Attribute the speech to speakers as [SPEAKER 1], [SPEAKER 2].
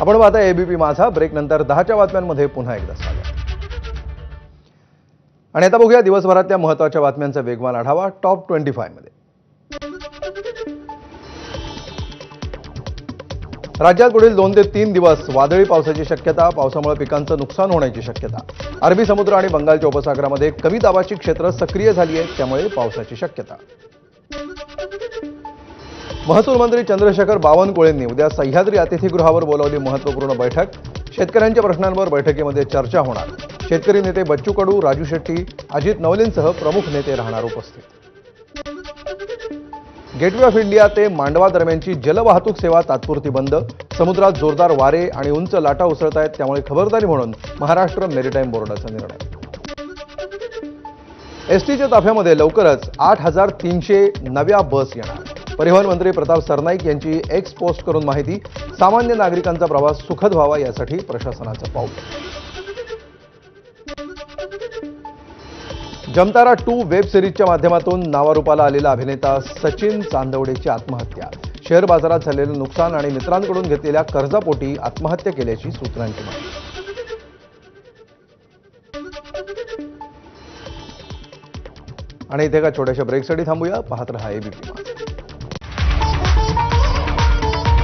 [SPEAKER 1] आपण पाहता एबीपी माझा. ब्रेक नंतर दहाच्या बातम्यांमध्ये पुन्हा एकदा स्वागत. आणि आता बघूया दिवसभरातल्या महत्त्वाच्या बातम्यांचा वेगवान आढावा टॉप ट्वेंटी मध्ये. राज्यात पुढील दोन ते तीन दिवस वादळी पावसाची शक्यता पावसामुळे पिकांचं नुकसान होण्याची शक्यता. अरबी समुद्र आणि बंगालच्या उपसागरामध्ये कमी दाबाची क्षेत्र सक्रिय झाली आहेत त्यामुळे पावसाची शक्यता. महसूल मंत्री चंद्रशेखर बावनकुळेंनी उद्या सह्याद्री अतिथीगृहावर बोलावली महत्त्वपूर्ण बैठक. शेतकऱ्यांच्या प्रश्नांवर बैठकीमध्ये चर्चा होणार. शेतकरी नेते बच्चू कडू राजू शेट्टी अजित नवलेंसह प्रमुख नेते राहणार उपस्थित. गेटवे ऑफ इंडिया ते मांडवा दरम्यानची जलवाहतूक सेवा तात्पुरती बंद. समुद्रात जोरदार वारे आणि उंच लाटा उसळत आहेत त्यामुळे खबरदारी म्हणून महाराष्ट्र मेरीटाईम बोर्डाचा निर्णय. एसटीच्या ताफ्यामध्ये लवकरच आठ हजार तीनशे नव्या बस येणार. परिवहन मंत्री प्रताप सरनाईक यांची एक्स पोस्ट करून माहिती सामान्य नागरिकांचा प्रवास सुखद व्हावा यासाठी प्रशासनाचं पाऊल. जमतारा टू वेब सिरीजच्या माध्यमातून नावारूपाला आलेला अभिनेता सचिन चांदवडेची आत्महत्या. शेअर बाजारात झालेलं नुकसान आणि मित्रांकडून घेतलेल्या कर्जापोटी आत्महत्या केल्याची सूत्रांची माहिती. आणि इथे का छोट्याशा ब्रेकसाठी थांबूया. पाहत रहा एबीपी